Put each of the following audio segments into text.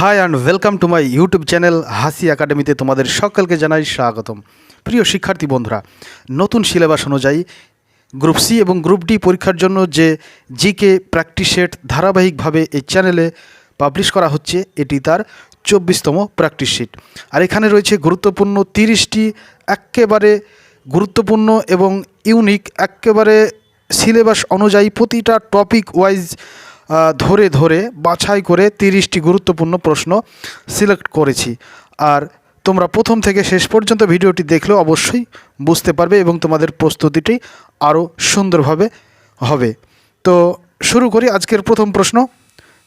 Hi and welcome to my YouTube channel Hasi একাডেমিতে তোমাদের সকলকে জানাই স্বাগতম। প্রিয় শিক্ষার্থী বন্ধুরা, নতুন সিলেবাস অনুযায়ী গ্রুপ সি এবং গ্রুপ ডি পরীক্ষার জন্য যে জিকে প্র্যাকটিস সেট ধারাবাহিকভাবে এই চ্যানেলে পাবলিশ করা হচ্ছে, এটি তার চব্বিশতম প্র্যাকটিস শিট আর এখানে রয়েছে গুরুত্বপূর্ণ তিরিশটি একেবারে গুরুত্বপূর্ণ এবং ইউনিক একেবারে সিলেবাস অনুযায়ী প্রতিটা টপিক ওয়াইজ ধরে ধরে বাছাই করে তিরিশটি গুরুত্বপূর্ণ প্রশ্ন সিলেক্ট করেছি। আর তোমরা প্রথম থেকে শেষ পর্যন্ত ভিডিওটি দেখলে অবশ্যই বুঝতে পারবে এবং তোমাদের প্রস্তুতিটি আরও সুন্দরভাবে হবে। তো শুরু করি আজকের প্রথম প্রশ্ন।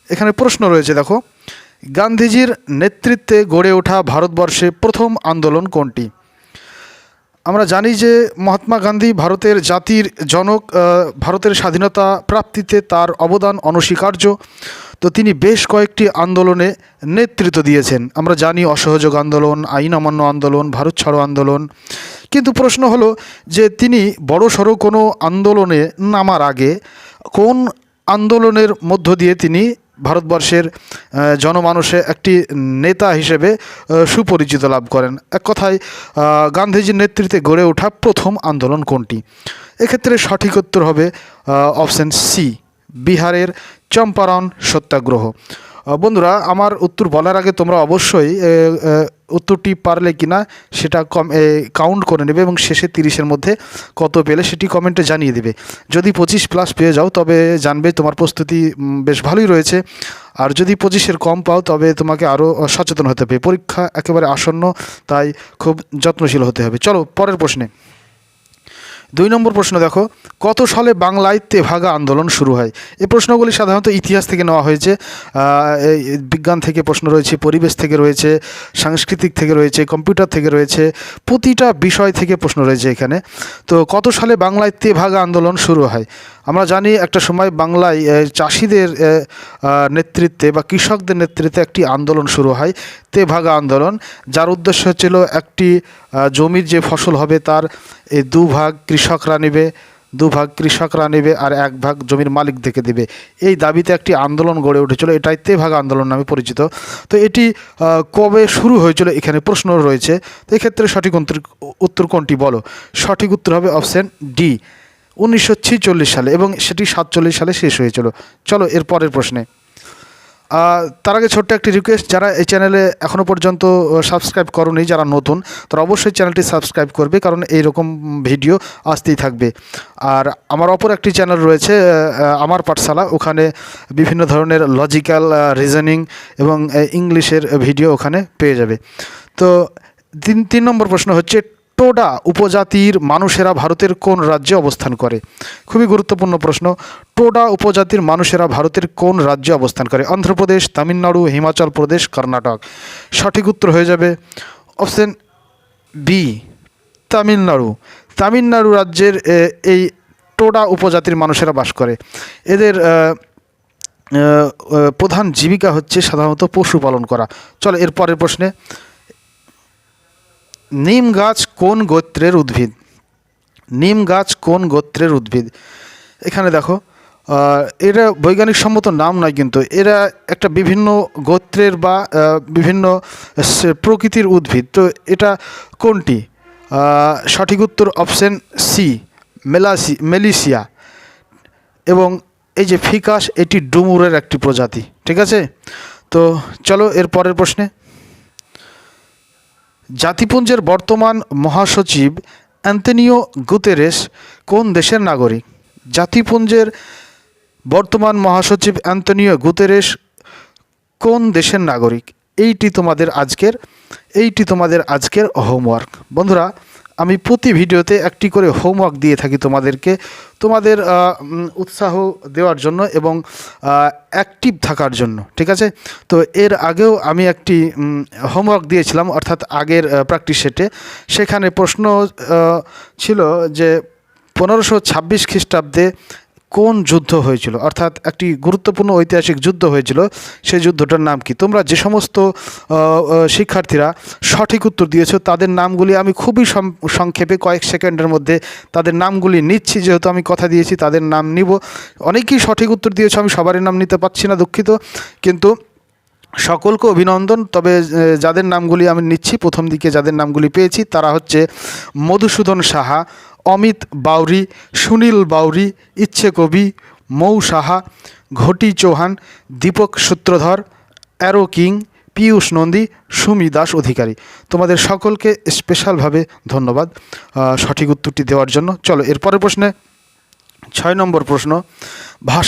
এখানে প্রশ্ন রয়েছে, দেখো, গান্ধীজির নেতৃত্বে গড়ে ওঠা ভারতবর্ষে প্রথম আন্দোলন কোনটি? আমরা জানি যে মহাত্মা গান্ধী ভারতের জাতির জনক ভারতের স্বাধীনতা প্রাপ্তিতে তার অবদান অনস্বীকার্য। তো তিনি বেশ কয়েকটি আন্দোলনে নেতৃত্ব দিয়েছেন। আমরা জানি অসহযোগ আন্দোলন, আইন অমান্য আন্দোলন, ভারত ছাড়ো আন্দোলন। কিন্তু প্রশ্ন হলো যে তিনি বড়সড় কোনো আন্দোলনে নামার আগে কোন আন্দোলনের মধ্য দিয়ে তিনি ভারতবর্ষের জনমানুষে একটি নেতা হিসেবে সুপরিচিত লাভ করেন। এক কথায় গান্ধীজির নেতৃত্বে গড়ে ওঠা প্রথম আন্দোলন কোনটি? এক্ষেত্রে সঠিক উত্তর হবে অপশান সি, বিহারের চম্পারণ সত্যাগ্রহ। বন্ধুরা, আমার উত্তর বলার আগে তোমরা অবশ্যই উত্তরটি পারলে কিনা সেটা কম কাউন্ট করে নেবে এবং শেষে তিরিশের মধ্যে কত পেলে সেটি কমেন্টে জানিয়ে দেবে। যদি পঁচিশ প্লাস পেয়ে যাও, তবে জানবে তোমার প্রস্তুতি বেশ ভালোই রয়েছে। আর যদি পঁচিশের কম পাও, তবে তোমাকে আরও সচেতন হতে হবে। পরীক্ষা একেবারে আসন্ন, তাই খুব যত্নশীল হতে হবে। চলো, পরের প্রশ্নে। দুই নম্বর প্রশ্ন দেখো, কত সালে বাংলায় ভাগা আন্দোলন শুরু হয়? এই প্রশ্নগুলি সাধারণত ইতিহাস থেকে নেওয়া হয়েছে বিজ্ঞান থেকে প্রশ্ন রয়েছে, পরিবেশ থেকে রয়েছে, সাংস্কৃতিক থেকে রয়েছে, কম্পিউটার থেকে রয়েছে, প্রতিটা বিষয় থেকে প্রশ্ন রয়েছে এখানে। তো কত সালে বাংলায় ভাগা আন্দোলন শুরু হয়? আমরা জানি একটা সময় বাংলায় চাষিদের নেতৃত্বে বা কৃষকদের নেতৃত্বে একটি আন্দোলন শুরু হয়, তেভাগা আন্দোলন। যার উদ্দেশ্য ছিল একটি জমির যে ফসল হবে তার এই দুভাগ কৃষকরা নেবে, দুভাগ কৃষকরা নেবে আর এক ভাগ জমির মালিক দেখে দেবে। এই দাবিতে একটি আন্দোলন গড়ে উঠেছিল, এটাই তেভাগা আন্দোলন নামে পরিচিত। তো এটি কবে শুরু হয়েছিল এখানে প্রশ্ন রয়েছে। তো এক্ষেত্রে সঠিক উত্তর কোনটি বলো? সঠিক উত্তর হবে অপশান ডি। উনিশশো সালে এবং সেটি সাতচল্লিশ সালে শেষ হয়েছিল। চলো এর পরের প্রশ্নে। তার আগে ছোট্ট একটি রিকোয়েস্ট যারা এই চ্যানেলে এখনও পর্যন্ত সাবস্ক্রাইব করনি, যারা নতুন, তারা অবশ্যই চ্যানেলটি সাবস্ক্রাইব করবে, কারণ এই রকম ভিডিও আসতেই থাকবে। আর আমার অপর একটি চ্যানেল রয়েছে আমার পাঠশালা। ওখানে বিভিন্ন ধরনের লজিক্যাল রিজনিং এবং ইংলিশের ভিডিও ওখানে পেয়ে যাবে। তো তিন তিন নম্বর প্রশ্ন হচ্ছে টোডা উপজাতির মানুষেরা ভারতের কোন রাজ্যে অবস্থান করে? খুবই গুরুত্বপূর্ণ প্রশ্ন। টোডা উপজাতির মানুষেরা ভারতের কোন রাজ্যে অবস্থান করে? অন্ধ্রপ্রদেশ, তামিলনাড়ু, হিমাচল প্রদেশ, কর্ণাটক। সঠিক উত্তর হয়ে যাবে অপশন বি তামিলনাড়ু। তামিলনাড়ু রাজ্যের এই টোডা উপজাতির মানুষেরা বাস করে। এদের প্রধান জীবিকা হচ্ছে সাধারণত পশুপালন করা। চলো এর পরের প্রশ্নে। নিম গাছ কোন গোত্রের উদ্ভিদ? নিম গাছ কোন গোত্রের উদ্ভিদ? এখানে দেখো এরা বৈজ্ঞানিক সম্মত নাম নয় কিন্তু এরা একটা বিভিন্ন গোত্রের বা বিভিন্ন প্রকৃতির উদ্ভিদ। তো এটা কোনটি? সঠিক উত্তর অপশন সি, মেলাসি, মেলিসিয়া। এবং এই যে ফিকাস, এটি ডুমুরের একটি প্রজাতি, ঠিক আছে? তো চলো এর পরের প্রশ্নে। জাতিপুঞ্জের বর্তমান মহাসচিব অ্যান্তনিও গুতেরেস কোন দেশের নাগরিক? জাতিপুঞ্জের বর্তমান মহাসচিব অ্যান্তনিও গুতেরেস কোন দেশের নাগরিক? এইটি তোমাদের আজকের, এইটি তোমাদের আজকের হোমওয়ার্ক বন্ধুরা আমি প্রতি ভিডিওতে একটি করে হোমওয়ার্ক দিয়ে থাকি তোমাদেরকে। তোমাদের উৎসাহ দেওয়ার জন্য এবং অ্যাক্টিভ থাকার জন্য, ঠিক আছে? তো এর আগেও আমি একটি হোমওয়ার্ক দিয়েছিলাম, অর্থাৎ আগের প্র্যাকটিস সেটে। সেখানে প্রশ্ন ছিল যে, পনেরোশো ছাব্বিশ খ্রিস্টাব্দে কোন যুদ্ধ হয়েছিল? অর্থাৎ একটি গুরুত্বপূর্ণ ঐতিহাসিক যুদ্ধ হয়েছিল সেই যুদ্ধটার নাম কি? তোমরা যে সমস্ত শিক্ষার্থীরা সঠিক উত্তর দিয়েছ, তাদের নামগুলি আমি খুবই সংক্ষেপে কয়েক সেকেন্ডের মধ্যে তাদের নামগুলি নিচ্ছি, যেহেতু আমি কথা দিয়েছি, তাদের নাম নিব। অনেকেই সঠিক উত্তর দিয়েছ, আমি সবারই নাম নিতে পারছি না, দুঃখিত। কিন্তু সকলকে অভিনন্দন, তবে যাদের নামগুলি আমি নিচ্ছি, প্রথম দিকে যাদের নামগুলি পেয়েছি, তারা হচ্ছে মধুসূদন সাহা। অমিত বাউরি, সুনীল বাউরি, ইচ্ছে কবি, মৌ সাহা, ঘটি চৌহান, দীপক সূত্রধর, অ্যারো কিং, পীয়ূষ নন্দী, সুমি দাস অধিকারী। তোমাদের সকলকে স্পেশালভাবে ধন্যবাদ সঠিক উত্তরটি দেওয়ার জন্য। চলো এরপরের প্রশ্নে ছয় নম্বর প্রশ্ন।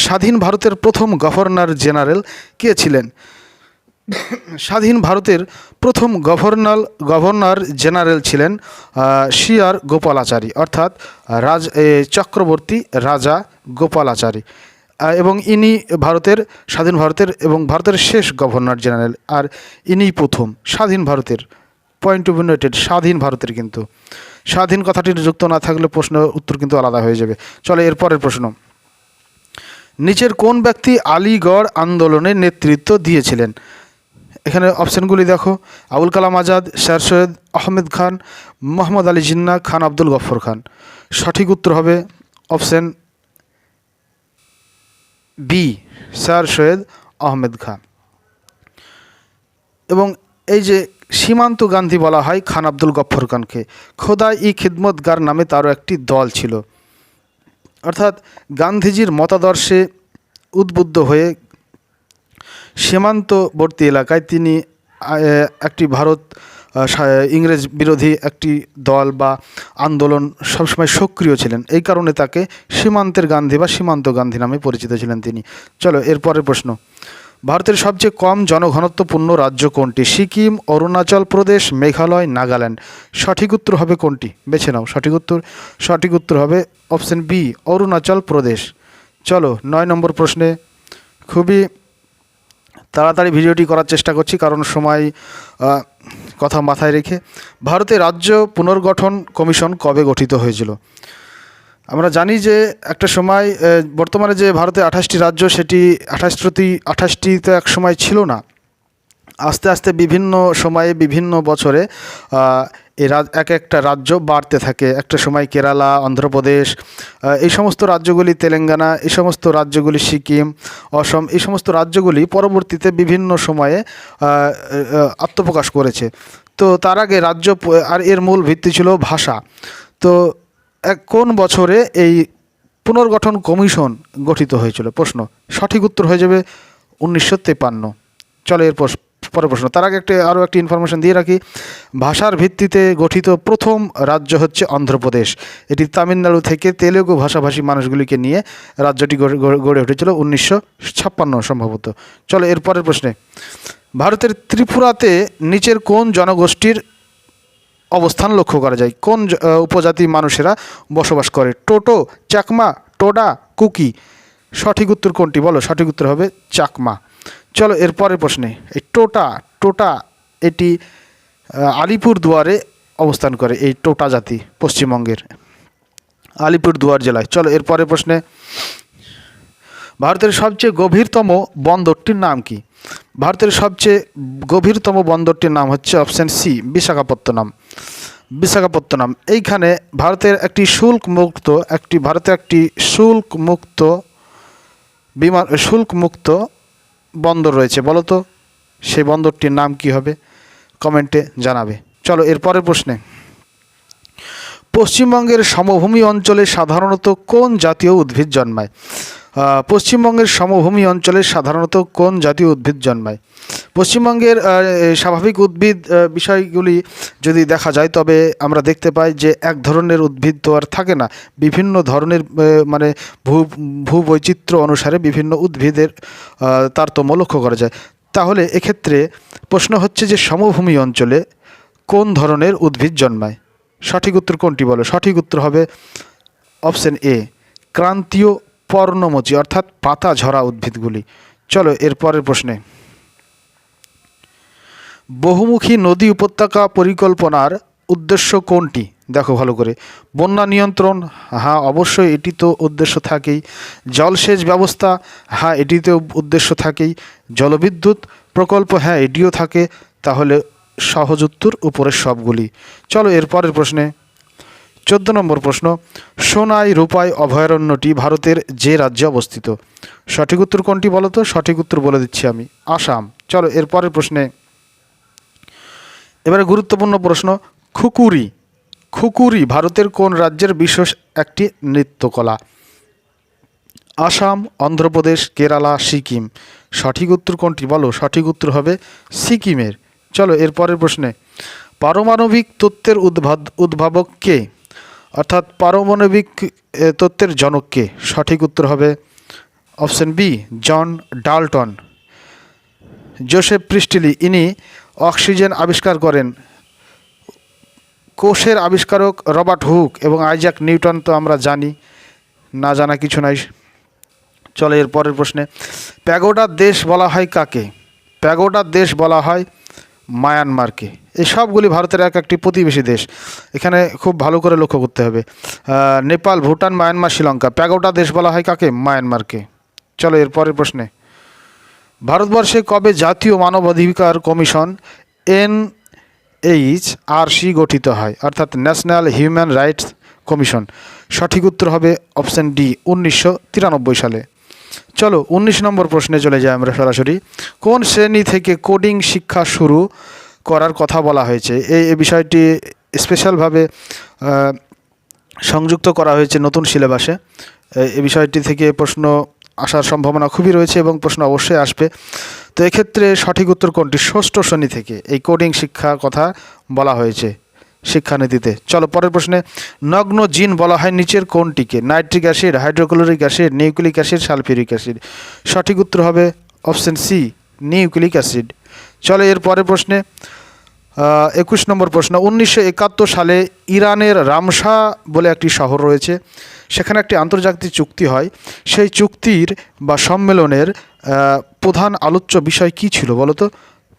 স্বাধীন ভারতের প্রথম গভর্নর জেনারেল কে ছিলেন? স্বাধীন ভারতের প্রথম গভর্নর গভর্নর জেনারেল ছিলেন শিয়ার গোপালাচারী, অর্থাৎ রাজ চক্রবর্তী রাজা গোপালাচারী। এবং ইনি ভারতের, স্বাধীন ভারতের এবং ভারতের শেষ গভর্নর জেনারেল, আর ইনি প্রথম, স্বাধীন ভারতের পয়েন্ট বি নোটেড স্বাধীন ভারতের কিন্তু। স্বাধীন কথাটির যুক্ত না থাকলে প্রশ্ন, উত্তর কিন্তু আলাদা হয়ে যাবে। চলো এরপরের প্রশ্ন। নিচের কোন ব্যক্তি আলিগড় আন্দোলনে নেতৃত্ব দিয়েছিলেন? এখানে অপশানগুলি দেখো। আবুল কালাম আজাদ, স্যার সৈয়দ আহমেদ খান, মোহাম্মদ আলী জিন্না, খান আব্দুল গফর খান। সঠিক উত্তর হবে option B, sir Syed Ahmed Khan. এবং এই যে সীমান্ত গান্ধী বলা হয় খান আব্দুল গফর খানকে, খোদা ই খিদমতগার নামে তারও একটি দল ছিল। অর্থাৎ গান্ধীজির মতাদর্শে উদ্বুদ্ধ হয়ে সীমান্তবর্তী এলাকায় তিনি একটি ভারত ইংরেজ বিরোধী একটি দল বা আন্দোলন সবসময় সক্রিয় ছিলেন। এই কারণে তাকে সীমান্তের গান্ধী বা সীমান্ত গান্ধী নামে পরিচিত ছিলেন তিনি। চলো এরপরের প্রশ্ন। ভারতের সবচেয়ে কম জনঘনত্বপূর্ণ রাজ্য কোনটি? সিকিম, অরুণাচল প্রদেশ, মেঘালয়, নাগাল্যান্ড। সঠিক উত্তর হবে কোনটি? বেছে নাও, সঠিক উত্তর। সঠিক উত্তর হবে অপশন বি, অরুণাচল প্রদেশ। চলো, নয় নম্বর প্রশ্নে। খুবই তাড়াতাড়ি ভিডিওটি করার চেষ্টা করছি, কারণ সময় কথা মাথায় রেখে। ভারতে রাজ্য পুনর্গঠন কমিশন কবে গঠিত হয়েছিল? আমরা জানি যে একটা সময় বর্তমানে যে ভারতে আঠাশটি রাজ্য, সেটি আঠাশটি আঠাশটি তো এক সময় ছিল না। আস্তে আস্তে বিভিন্ন সময়ে, বিভিন্ন বছরে এই এক একটা রাজ্য বাড়তে থাকে। একটা সময় কেরালা, অন্ধ্রপ্রদেশ এই সমস্ত রাজ্যগুলি তেলেঙ্গানা, এই সমস্ত রাজ্যগুলি সিকিম, অসম, এই সমস্ত রাজ্যগুলি পরবর্তীতে বিভিন্ন সময়ে আত্মপ্রকাশ করেছে। তো তার আগে রাজ্য, আর এর মূল ভিত্তি ছিল ভাষা। তো এক, কোন বছরে এই পুনর্গঠন কমিশন গঠিত হয়েছিল? প্রশ্ন, সঠিক উত্তর হয়ে যাবে উনিশশো তেপান্ন। চলো এর পর- পরের প্রশ্ন। তার আগে একটা আরও একটি ইনফরমেশন দিয়ে রাখি। ভাষার ভিত্তিতে গঠিত প্রথম রাজ্য হচ্ছে অন্ধ্রপ্রদেশ। এটি তামিলনাড়ু থেকে তেলেগু ভাষাভাষী মানুষগুলিকে নিয়ে রাজ্যটি গড়ে- উঠেছিল উনিশশো ছাপ্পান্ন সম্ভবত। চলো এর পরের প্রশ্নে। ভারতের ত্রিপুরাতে নিচের কোন জনগোষ্ঠীর অবস্থান লক্ষ্য করা যায়? কোন উপজাতি মানুষেরা বসবাস করে? টোটো, চাকমা, টোডা, কুকি? সঠিক উত্তর কোনটি? বলো, সঠিক উত্তর হবে চাকমা। চলো এর পরের প্রশ্নে। এই টোটা টোটা এটি আলিপুর দুয়ারে অবস্থান করে, এই টোটা জাতি পশ্চিমবঙ্গের। আলিপুর দুয়ার জেলায়। চলো এর পরের প্রশ্নে। ভারতের সবচেয়ে গভীরতম বন্দরটির নাম কি? ভারতের সবচেয়ে গভীরতম বন্দরটির নাম হচ্ছে অপশান সি, বিশাখাপত্তনম। বিশাখাপত্তনম। এইখানে ভারতের একটি শুল্ক মুক্ত একটি, ভারতের একটি শুল্ক মুক্ত বিমান শুল্ক মুক্ত বন্দর রয়েছে, বলো তো? সেই বন্দরটির নাম কি হবে? কমেন্টে জানাবে। চলো, এর পরের প্রশ্নে। পশ্চিমবঙ্গের সমভূমি অঞ্চলে সাধারণত কোন জাতীয় উদ্ভিদ জন্মায়? পশ্চিমবঙ্গের সমভূমি অঞ্চলে সাধারণত কোন জাতীয় উদ্ভিদ জন্মায়? পশ্চিমবঙ্গের স্বাভাবিক উদ্ভিদ বিষয়গুলি যদি দেখা যায়, তবে আমরা দেখতে পাই যে এক ধরনের উদ্ভিদ তো আর থাকে না। বিভিন্ন ধরনের মানে ভূ, ভূবৈচিত্র্য অনুসারে বিভিন্ন উদ্ভিদের তারতম্য লক্ষ্য করা যায়। তাহলে এক্ষেত্রে প্রশ্ন হচ্ছে যে সমভূমি অঞ্চলে কোন ধরনের উদ্ভিদ জন্মায়? সঠিক উত্তর কোনটি বলো? সঠিক উত্তর হবে অপশন এ, ক্রান্তীয় পর্ণমোচী, অর্থাৎ পাতা ঝরা উদ্ভিদগুলি। চলো, এর পরের প্রশ্নে। বহুমুখী নদী উপত্যকা পরিকল্পনার উদ্দেশ্য কোনটি? দেখো ভালো করে। বন্যা নিয়ন্ত্রণ হ্যাঁ অবশ্যই এটি তো উদ্দেশ্য থাকেই। জলসেচ ব্যবস্থা হ্যাঁ এটিতেও উদ্দেশ্য থাকেই। জলবিদ্যুৎ প্রকল্প হ্যাঁ এটিও থাকে। তাহলে সহজ উত্তর উপরের সবগুলি। চলো, এর পরের প্রশ্নে। চোদ্দ নম্বর প্রশ্ন, সোনাই রূপাই অভয়ারণ্যটি ভারতের যে রাজ্যে অবস্থিত? সঠিক উত্তর কোনটি বলো তো সঠিক উত্তর বলে দিচ্ছি আমি, আসাম। চলো, এরপরের প্রশ্নে। এবারে গুরুত্বপূর্ণ প্রশ্ন, খুকুরি খুকুরি ভারতের কোন রাজ্যের বিশেষ একটি নৃত্যকলা? আসাম, অন্ধ্রপ্রদেশ, কেরালা, সিকিম। সঠিক উত্তর কোনটি? বলো, সঠিক উত্তর হবে সিকিমের। চলো, এরপরের প্রশ্নে। পারমাণবিক তত্ত্বের উদ্ভাব উদ্ভাবক কে? অর্থাৎ পারমাণবিক তত্ত্বের জনক কে সঠিক উত্তর হবে option B, John Dalton. Joseph Priestley, ইনি অক্সিজেন আবিষ্কার করেন। কোষের আবিষ্কারক রবার্ট হুক এবং আইজাক নিউটন তো আমরা জানি, না জানা কিছু নাই। চলে এর পরের প্রশ্নে। প্যাগোডার দেশ বলা হয় কাকে? প্যাগোডার দেশ বলা হয় মায়ানমারকে। এই সবগুলি ভারতের এক একটি প্রতিবেশী দেশ। এখানে খুব ভালো করে লক্ষ্য করতে হবে। নেপাল, ভুটান, মায়ানমার, শ্রীলঙ্কা। প্যাগোটা দেশ বলা হয় কাকে? মায়ানমারকে। চলো এর পরের প্রশ্নে। ভারতবর্ষে কবে জাতীয় মানবাধিকার commission N H R C গঠিত হয়? অর্থাৎ ন্যাশনাল হিউম্যান রাইটস কমিশন। সঠিক উত্তর হবে অপশন ডি, উনিশশো তিরানব্বই সালে। চলো উনিশ নম্বর প্রশ্নে চলে যাই আমরা সরাসরি। কোন শ্রেণি থেকে কোডিং শিক্ষা শুরু করার কথা বলা হয়েছে। এই বিষয়টি স্পেশালভাবে সংযুক্ত করা হয়েছে নতুন সিলেবাসে। এ- বিষয়টি থেকে প্রশ্ন আসার সম্ভাবনা খুবই রয়েছে এবং প্রশ্ন অবশ্যই আসবে। তো এক্ষেত্রে সঠিক উত্তর কোনটি? ষষ্ঠ শ্রেণি থেকে এই কোডিং শিক্ষার কথা বলা হয়েছে শিক্ষানীতিতে। চলো পরের প্রশ্নে, নগ্ন জিন বলা হয় নিচের কোনটিকে? Nitric acid, hydrochloric acid, nucleic acid, sulphuric acid. সঠিক উত্তর হবে অপশন সি, নিউক্লিক অ্যাসিড। চলো এর পরের প্রশ্নে একুশ নম্বর প্রশ্ন, উনিশশো একাত্তর সালে ইরানের রামসা বলে একটি শহর রয়েছে, সেখানে একটি আন্তর্জাতিক চুক্তি হয়। সেই চুক্তির বা সম্মেলনের প্রধান আলোচ্য বিষয় কী ছিল বলো তো?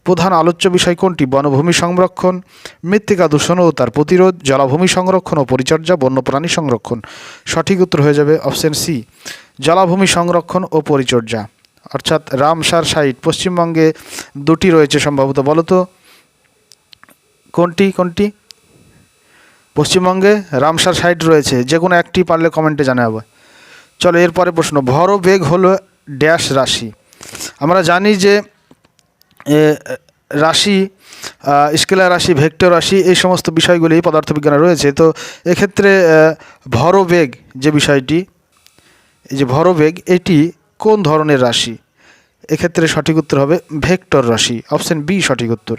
প্রধান আলোচ্য বিষয় কোনটি? বনভূমি সংরক্ষণ, মৃত্তিকা দূষণ ও তার প্রতিরোধ, জলাভূমি সংরক্ষণ ও পরিচর্যা, বন্যপ্রাণী সংরক্ষণ। সঠিক উত্তর হয়ে যাবে অপশন সি, জলাভূমি সংরক্ষণ ও পরিচর্যা। অর্থাৎ রামসার সাইট, পশ্চিমবঙ্গে দুটি রয়েছে সম্ভবত, বলো তো। কোনটি কোনটি? পশ্চিমবঙ্গে রামসার সাইট রয়েছে, যে কোনো একটি পারলে কমেন্টে জানাব। চলো এরপরে প্রশ্ন, ভরবেগ হলো ড্যাশ রাশি। আমরা জানি যে রাশি স্কেলার রাশি, ভেক্টর রাশি, এই সমস্ত বিষয়গুলি পদার্থবিজ্ঞানে রয়েছে। তো এক্ষেত্রে ভরবেগ যে বিষয়টি, এই যে ভরবেগ, এটি কোন ধরনের রাশি? এক্ষেত্রে সঠিক উত্তর হবে ভেক্টর রাশি, অপশন বি সঠিক উত্তর।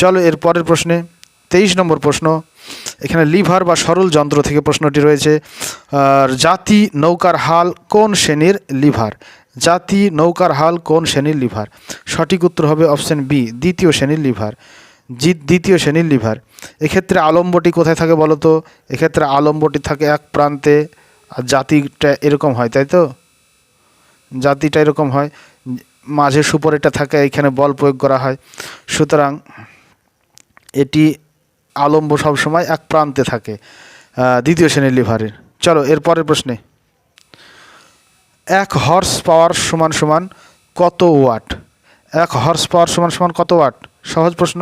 চলো এর পরের প্রশ্নে, তেইশ নম্বর প্রশ্ন, এখানে লিভার বা সরল যন্ত্র থেকে প্রশ্নটি রয়েছে, আর জাতি, নৌকার হাল কোন শ্রেণির লিভার? জাতি, নৌকার হাল কোন শ্রেণির লিভার? সঠিক উত্তর হবে অপশন বি, দ্বিতীয় শ্রেণির লিভার। জি দ্বিতীয় শ্রেণির লিভার। এক্ষেত্রে আলম্বটি কোথায় থাকে বলো তো? এক্ষেত্রে আলম্বটি থাকে এক প্রান্তে, আর জাতিটা এরকম হয়, তাই তো? জাতিটা এরকম হয়, মাঝে সুপরেটা থাকে, এখানে বল প্রয়োগ করা হয়। সুতরাং এটি আলম্ব সবসময় এক প্রান্তে থাকে দ্বিতীয় শ্রেণির লিভারের চলো, এর পরের প্রশ্নে। এক হর্স পাওয়ার সমান সমান কত ওয়াট? এক হর্স পাওয়ার সমান সমান কত ওয়াট? সহজ প্রশ্ন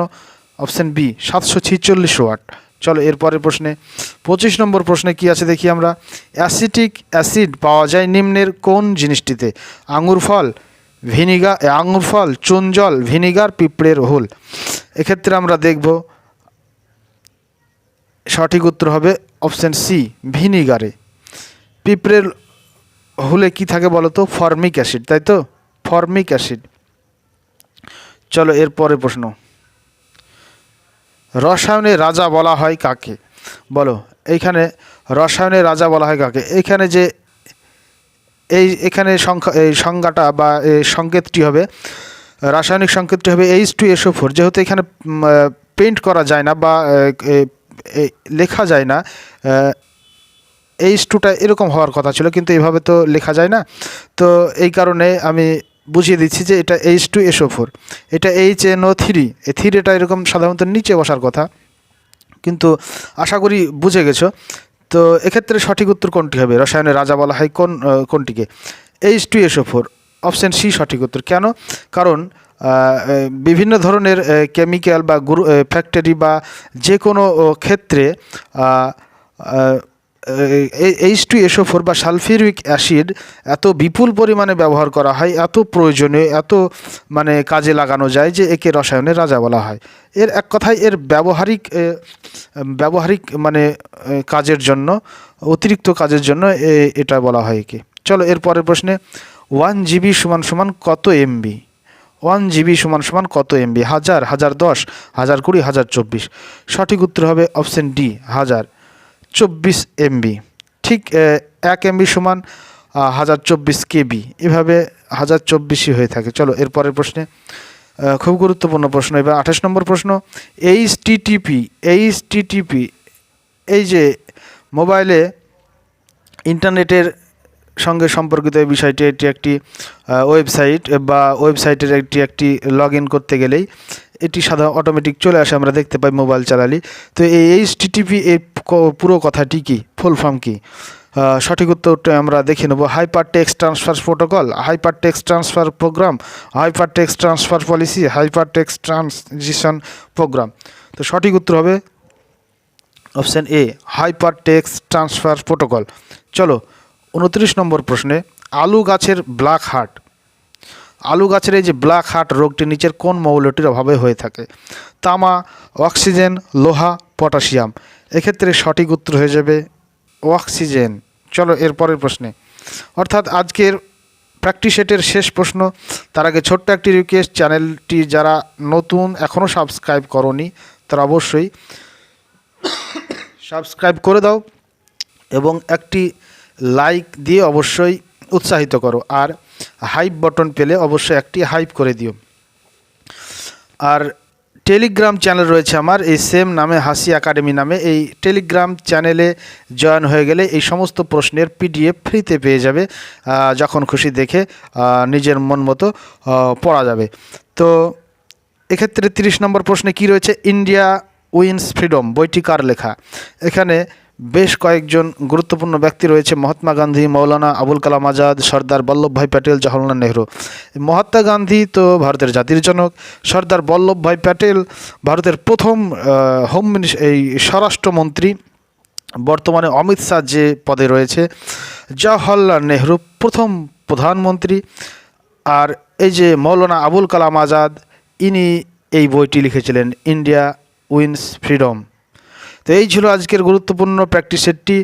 অপশন বি সাতশো ছিচল্লিশ ওয়াট। চলো, এর পরের প্রশ্নে। পঁচিশ নম্বর প্রশ্নে কি আছে দেখি আমরা। অ্যাসিটিক অ্যাসিড পাওয়া যায় নিম্নের কোন জিনিসটিতে? আঙুর ফল, ভিনিগার আঙুর ফল, চুন জল, ভিনিগার, পিঁপড়ের হোল। এক্ষেত্রে আমরা দেখব, সঠিক উত্তর হবে অপশন সি, ভিনিগারে। পিঁপড়ের হলে কি থাকে বলো তো? ফর্মিক অ্যাসিড, তাই তো? Formic acid. চলো, এর পরে প্রশ্ন। রসায়নের রাজা বলা হয় কাকে? বলো, এইখানে রসায়নের রাজা বলা হয় কাকে? এইখানে যে এই, এখানে সংখ্যা, এই সংজ্ঞাটা বা এই সংকেতটি হবে, রাসায়নিক সংকেতটি হবে এইচ টু এসও ফোর যেহেতু এখানে পেন্ট করা যায় না বা লেখা যায় না এইচ টুটা এরকম হওয়ার কথা ছিল, কিন্তু এইভাবে তো লেখা যায় না। তো এই কারণে আমি বুঝিয়ে দিচ্ছি যে এটা এইচ টু এসও ফোর এটা এইচ এন ও থ্রি এই থ্রিটা এরকম সাধারণত নিচে বসার কথা। কিন্তু আশা করি বুঝে গেছো। তো এক্ষেত্রে সঠিক উত্তর কোনটি হবে? রসায়নের রাজা বলা হয় কোন কোনটিকে? H two SO four option C সঠিক উত্তর। কেন? কারণ বিভিন্ন ধরনের কেমিক্যাল বা গুরু ফ্যাক্টরি বা যে কোনো ক্ষেত্রে এইচ টু এসও ফোর বা সালফিউরিক অ্যাসিড এত বিপুল পরিমাণে ব্যবহার করা হয়, এত প্রয়োজনীয়, এত মানে কাজে লাগানো যায় যে একে রসায়নের রাজা বলা হয়। এর এক কথায় এর ব্যবহারিক ব্যবহারিক মানে কাজের জন্য, অতিরিক্ত কাজের জন্য এটা বলা হয় একে। চলো এর পরের প্রশ্নে ওয়ান জিবি সমান সমান কত এমবি ওয়ান জিবি সমান সমান কত এমবি হাজার হাজার দশ, হাজার কুড়ি, হাজার চব্বিশ। সঠিক উত্তর হবে অপশন ডি হাজার। চব্বিশ এমবি। ঠিক এক এমবি সমান হাজার চব্বিশ কেবি। এভাবে হাজার চব্বিশই হয়ে থাকে। চলো, এর পরের প্রশ্নে খুব গুরুত্বপূর্ণ প্রশ্ন। এবার আঠাশ নম্বর প্রশ্ন, এইচ টিটিপি এইচ টিটিপি এই যে মোবাইলে ইন্টারনেটের সঙ্গে সম্পর্কিত এই বিষয়টি এটি একটি ওয়েবসাইট বা ওয়েবসাইটের একটি একটি লগ ইন করতে গেলেই এটি সাধারণ অটোমেটিক চলে আসে। আমরা দেখতে পাই মোবাইল চালালি। তো এই এইচ টিটিপি পুরো কথাটি কি? ফুল ফর্ম কি? সঠিক উত্তরটা আমরা দেখে নেব। Hypertext transfer protocol hypertext transfer program hypertext transfer policy hypertext transition program তো সঠিক উত্তর হবে option A hypertext transfer protocol চলো, উনত্রিশ নম্বর প্রশ্নে, আলু গাছের ব্ল্যাক হার্ট আলু গাছের এই যে ব্ল্যাক হার্ট রোগটি নিচের কোন মৌলটির অভাবে হয়ে থাকে? তামা, অক্সিজেন, লোহা, পটাশিয়াম। এক্ষেত্রে সঠিক উত্তর হয়ে যাবে অক্সিজেন। চলো এর পরের প্রশ্নে। অর্থাৎ আজকের প্র্যাকটিস সেটের শেষ প্রশ্ন। তার আগে ছোট্ট একটি রিকোয়েস্ট চ্যানেলটি যারা নতুন এখনও সাবস্ক্রাইব করনি, তারা অবশ্যই সাবস্ক্রাইব করে দাও এবং একটি লাইক দিয়ে অবশ্যই উৎসাহিত করো। আর হাইপ বটন পেলে অবশ্যই একটি হাইপ করে দিও। আর টেলিগ্রাম চ্যানেল রয়েছে আমার। এই সেম নামে হাসি একাডেমি নামে। এই টেলিগ্রাম চ্যানেলে জয়েন হয়ে গেলে এই সমস্ত প্রশ্নের পিডিএফ ফ্রিতে পেয়ে যাবে যখন খুশি দেখে নিজের মন মতো পড়া যাবে। তো এক্ষেত্রে তিরিশ নম্বর প্রশ্নে কি রয়েছে? ইন্ডিয়া উইন্স ফ্রিডম, বইটি কার লেখা? এখানে বেশ কয়েকজন গুরুত্বপূর্ণ ব্যক্তি রয়েছে, মহাত্মা গান্ধী, মৌলানা আবুল কালাম আজাদ, সর্দার বল্লভভাই প্যাটেল, জওহরলাল নেহরু। মহাত্মা গান্ধী তো ভারতের জাতির জনক, সর্দার বল্লভভাই প্যাটেল ভারতের প্রথম হোম এই স্বরাষ্ট্রমন্ত্রী। বর্তমানে অমিত শাহ যে পদে রয়েছে, জওহরলাল নেহরু প্রথম প্রধানমন্ত্রী। আর এই যে মৌলানা আবুল কালাম আজাদ, ইনি এই বইটি লিখেছিলেন, ইন্ডিয়া উইন্স ফ্রিডম। তো এই ছিল আজকের গুরুত্বপূর্ণ প্র্যাকটিস সেটটি।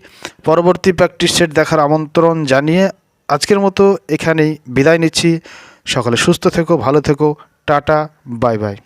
পরবর্তী প্র্যাকটিস সেট দেখার আমন্ত্রণ জানিয়ে আজকের মতো এখানেই বিদায় নিচ্ছি। সকালে সুস্থ থেকো, ভালো থেকো। Tata bye bye